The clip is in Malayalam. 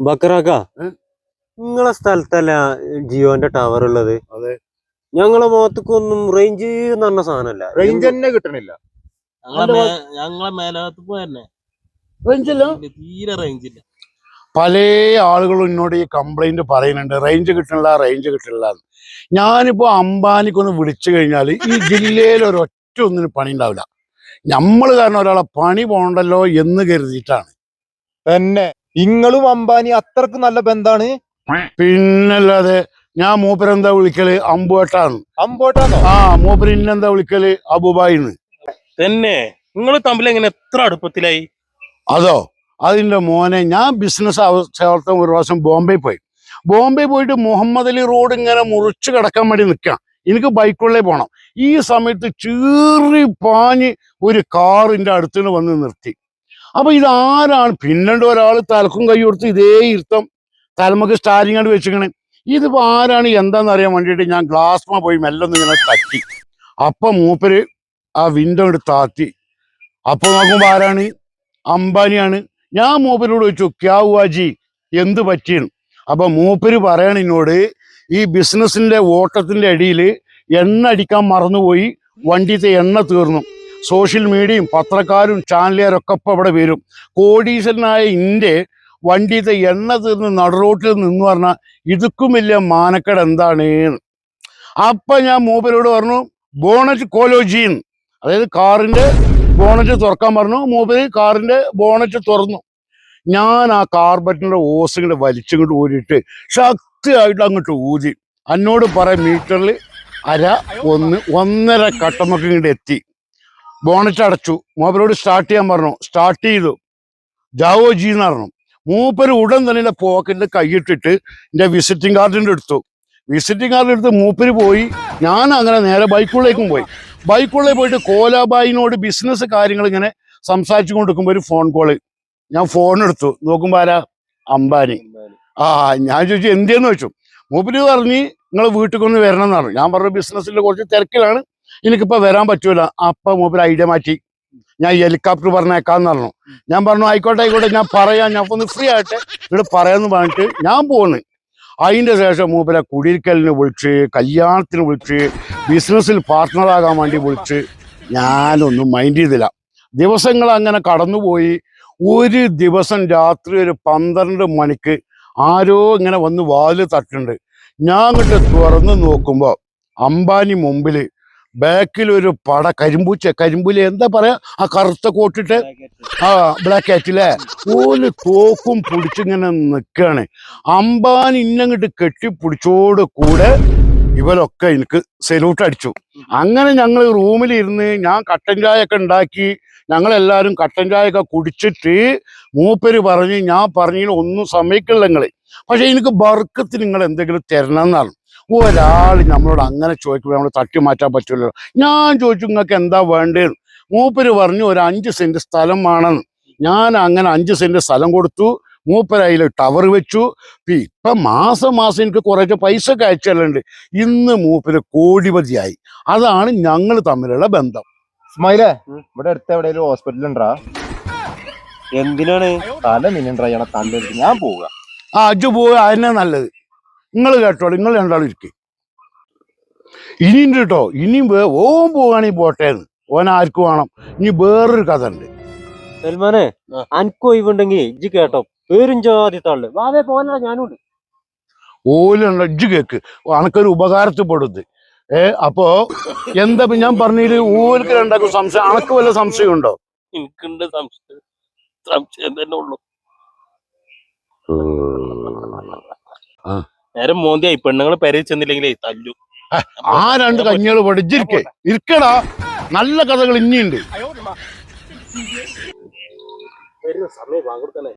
ബക്കറാക്ക? ഏ? നിങ്ങളെ സ്ഥലത്തല്ല ജിയോന്റെ ടവർ ഉള്ളത്. അതെ. ഞങ്ങളെ മുഖത്തേക്കൊന്നും റേഞ്ച് എന്ന് പറഞ്ഞ സാധനമല്ല. റേഞ്ച് തന്നെ കിട്ടണില്ല. ഞങ്ങളെ മേ- ഞങ്ങളെ മേലോട്ട് പോയന്നെ. റേഞ്ചില്ല തീരെ റേഞ്ച് ഇല്ല. പല ആളുകളും എന്നോട് ഈ കംപ്ലൈന്റ് പറയുന്നുണ്ട്. റേഞ്ച് കിട്ടണില്ല റേഞ്ച് കിട്ടണില്ല. ഞാനിപ്പോ അംബാനിക്കൊന്ന് വിളിച്ചു കഴിഞ്ഞാൽ ഈ ജില്ലയിൽ ഒരൊറ്റ ഒന്നിന് പണി ഉണ്ടാവില്ല. നമ്മൾ കാരണം ഒരാളെ പണി പോണ്ടല്ലോ എന്ന് കരുതിയിട്ടാണ്. തന്നെ. ഇങ്ങളും അംബാനി അത്രയ്ക്ക് നല്ല ബന്ധാണ്. പിന്നല്ലാതെ ഞാൻ മൂപ്പരെന്താ വിളിക്കൽ? അമ്പുവട്ടാന്ന്. അമ്പോട്ടാന്നോ ആ മൂപ്പര് ഇന്നെന്താ വിളിക്കൽ? അബുബായിന്ന്. തന്നെ നിങ്ങൾ തമ്മിൽ എങ്ങനെ എത്ര അടുപ്പത്തിലായി? അതോ അതിന്റെ മോനെ ഞാൻ ബിസിനസ് അവസ്ഥ ഒരു പ്രാവശ്യം ബോംബെ പോയി. ബോംബെ പോയിട്ട് മുഹമ്മദ് അലി റോഡ് ഇങ്ങനെ മുറിച്ച് കിടക്കാൻ വേണ്ടി നിൽക്കാം എനിക്ക് ബൈക്കുള്ളേ പോണം. ഈ സമയത്ത് ചീറി പാഞ്ഞ് ഒരു കാറിന്റെ അടുത്തുനിന്ന് വന്ന് നിർത്തി. അപ്പൊ ഇതാരാണ്? പിന്നണ്ട് ഒരാൾ തലക്കും കൈ കൊടുത്ത് ഇതേ ഇരുത്തം തലമുക്ക് സ്റ്റാരിങ് കണ്ട് വെച്ചിരിക്കണേ. ഇതിപ്പോ ആരാണ്? എന്താന്ന് അറിയാൻ വേണ്ടിയിട്ട് ഞാൻ ഗ്ലാസ്മ പോയി മെല്ലൊന്ന് ഇങ്ങനെ തട്ടി. അപ്പൊ മൂപ്പര് ആ വിൻഡോ എടുത്ത് താത്തി. അപ്പൊ നോക്കുമ്പോ ആരാണ്? അംബാനിയാണ്. ഞാൻ മൂപ്പരോട് ചോദിച്ചു ക്യാ ഹുവാജി എന്ത് പറ്റിയാണ് അപ്പൊ മൂപ്പര് പറയണ എന്നോട് ഈ ബിസിനസിന്റെ ഓട്ടത്തിന്റെ അടിയിൽ എണ്ണ അടിക്കാൻ മറന്നുപോയി വണ്ടിത്തെ എണ്ണ തീർന്നു. സോഷ്യൽ മീഡിയയും പത്രക്കാരും ചാനലുകാരൊക്കെ ഇപ്പം ഇവിടെ വരും. കോടീശ്വരനായ ഇന്റെ വണ്ടിയുടെ എണ്ണ തീർന്ന് നടുറോട്ടിൽ നിന്ന് പറഞ്ഞാൽ ഇതുക്കും വലിയ മാനക്കേട് എന്താണ് അപ്പം ഞാൻ മൂപ്പരോട് പറഞ്ഞു ബോണറ്റ് കോലോജീൻ അതായത് കാറിന്റെ ബോണറ്റ് തുറക്കാൻ പറഞ്ഞു മൂപ്പര് കാറിന്റെ ബോണറ്റ് തുറന്നു. ഞാൻ ആ കാർബറ്റിന്റെ ഓസ് ഇങ്ങോട്ട് വലിച്ചിങ്ങോട്ട് ഊരിയിട്ട് ശക്തിയായിട്ട് അങ്ങോട്ട് ഊതി എന്നോട് പറയാം മീറ്ററിൽ അര ഒന്ന് ഒന്നര കട്ടമൊക്കെ ഇങ്ങോട്ട് എത്തി. ബോണറ്റ് അടച്ചു. മൂപ്പരോട് സ്റ്റാർട്ട് ചെയ്യാൻ പറഞ്ഞു. സ്റ്റാർട്ട് ചെയ്തു. ജാവോ ജി എന്ന് പറഞ്ഞു. മൂപ്പര് ഉടൻ തന്നെ എന്റെ പോക്കറ്റിൽ കൈയിട്ടിട്ട് എന്റെ വിസിറ്റിംഗ് കാർഡിന്റെ എടുത്തു വിസിറ്റിംഗ് കാർഡ് എടുത്ത് മൂപ്പര് പോയി. ഞാൻ അങ്ങനെ നേരെ ബൈക്കുള്ളിലേക്കും പോയി. ബൈക്കുള്ളിൽ പോയിട്ട് കോലാബായിനോട് ബിസിനസ് കാര്യങ്ങൾ ഇങ്ങനെ സംസാരിച്ചു കൊണ്ടിരിക്കുമ്പോൾ ഒരു ഫോൺ കോൾ ഞാൻ ഫോൺ എടുത്തു. നോക്കുമ്പോ ആരാ? അംബാനി. ആ ഞാൻ ചോദിച്ചു എന്തിയെന്ന്? വെച്ചു മൂപ്പര് പറഞ്ഞ് നിങ്ങൾ വീട്ടിൽ കൊന്ന് വരണം എന്നാണ് ഞാൻ പറഞ്ഞു ബിസിനസ്സിൽ കുറച്ച് തിരക്കിലാണ്. എനിക്കിപ്പോ വരാൻ പറ്റൂല. അപ്പ മൂപ്പര് ഐഡിയ മാറ്റി. ഞാൻ ഹെലികോപ്റ്റർ പറഞ്ഞേക്കാന്ന് പറഞ്ഞു. ഞാൻ പറഞ്ഞു ആയിക്കോട്ടെ ആയിക്കോട്ടെ ഞാൻ പറയാം. ഞാൻ ഒന്ന് ഫ്രീ ആയിട്ട് ഇവിടെ പറയാന്ന് പറഞ്ഞിട്ട് ഞാൻ പോണ് അതിന്റെ ശേഷം മൂപ്പരെ കുടിയിരിക്കലിന് വിളിച്ച് കല്യാണത്തിന് വിളിച്ച് ബിസിനസ്സിൽ പാർട്ട്ണറാകാൻ വേണ്ടി വിളിച്ച് ഞാനൊന്നും മൈൻഡ് ചെയ്തില്ല. ദിവസങ്ങൾ അങ്ങനെ കടന്നുപോയി. ഒരു ദിവസം രാത്രി ഒരു പന്ത്രണ്ട് മണിക്ക് ആരോ ഇങ്ങനെ വന്ന് വാൽ തട്ടുണ്ട് ഞാൻ അങ്ങോട്ട് തുറന്ന് നോക്കുമ്പോൾ അംബാനി മുമ്പിൽ ബാക്കിൽ ഒരു പട കരിമ്പൂച്ച കരിമ്പൂല എന്താ പറയാ? ആ കറുത്ത കോട്ടിട്ട്? ആ ബ്ലാക്ക് ആറ്റില്ലേ ഓൽ തോക്കും പിടിച്ചിങ്ങനെ നിൽക്കുകയാണ് അമ്പാൻ ഇന്നങ്ങോട്ട് കെട്ടിപ്പിടിച്ചോട് കൂടെ ഇവരൊക്കെ എനിക്ക് സെലൂട്ട് അടിച്ചു. അങ്ങനെ ഞങ്ങൾ റൂമിൽ ഇരുന്ന് ഞാൻ കട്ടൻ ചായ ഒക്കെ ഉണ്ടാക്കി ഞങ്ങളെല്ലാവരും കട്ടൻ ചായ ഒക്കെ കുടിച്ചിട്ട് മൂപ്പര് പറഞ്ഞ് ഞാൻ പറഞ്ഞതിന് ഒന്നും സമ്മതിക്കില്ല നിങ്ങൾ. പക്ഷെ എനിക്ക് ബർക്കത്ത് നിങ്ങൾ എന്തെങ്കിലും തരണം എന്നാണ് ഒരാൾ നമ്മളോട് അങ്ങനെ ചോദിക്കുമ്പോൾ നമ്മൾ തട്ടി മാറ്റാൻ പറ്റില്ലല്ലോ ഞാൻ ചോദിച്ചു നിങ്ങൾക്ക് എന്താ വേണ്ടത് മൂപ്പര് പറഞ്ഞു ഒരു അഞ്ച് സെന്റ് സ്ഥലം വേണമെന്ന് ഞാൻ അങ്ങനെ അഞ്ച് സെന്റ് സ്ഥലം കൊടുത്തു. മൂപ്പര് അതിൽ ടവർ വെച്ചു. ഇപ്പം ഇപ്പൊ മാസം മാസം എനിക്ക് കുറച്ച് പൈസ ഒക്കെ അയച്ചല്ലുണ്ട് ഇന്ന് മൂപ്പര് കോടിപതിയായി. അതാണ് ഞങ്ങൾ തമ്മിലുള്ള ബന്ധം. സ്മൈലേ ഇവിടെ അടുത്ത് എവിടെയെങ്കിലും ഹോസ്പിറ്റൽ ഉണ്ടാ എന്തിനാണ്? തല മിന്നുണ്ടാ തല തല്ലെടുത്ത് ഞാൻ പോവുക. ആ അജു പോവുക അതന്നെ നല്ലത്? നിങ്ങൾ കേട്ടോളൂ നിങ്ങൾ രണ്ടാളും ഇരിക്കും. ഇനിയും കേട്ടോ ഇനിയും ഓൻ പോവുകയാണെങ്കിൽ പോട്ടെ എന്ന് ഓൻ ആർക്കു വേണം? ഇനി വേറൊരു കഥ ഉണ്ട് സൽമാനെ. അനക്ക് ഒഴിവുണ്ടെങ്കിൽ ഇജ്ജ് കേട്ടോ. പേരും ജാതി തള്ളു. വാവേ പോലെ ഞാനുണ്ട്. ഓലുണ്ട് ഇജ്ജ് കേക്ക്. അനക്കൊരു ഉപകാരത്തിൽപ്പെടുത്ത് ഏ അപ്പോ എന്താ ഞാൻ പറഞ്ഞിട്ട് ഓർക്ക് രണ്ടാക്കും സംശയം അനക്ക് വല്ല സംശയം ഉണ്ടോ? എനിക്കുണ്ട് സംശയം. സംശയം തന്നെ ഉള്ളു. ആ. നേരെ മോന്തിയായി. പെണ്ണുങ്ങൾ പെരയിൽ ചെന്നില്ലെങ്കിലേ തല്ലു. ആ രണ്ട് കഞ്ഞികൾ പഠിച്ചിരിക്കേ ഇരിക്കടാ. നല്ല കഥകൾ ഇനിയുണ്ട്. സമയം പങ്കെടുക്കണേ.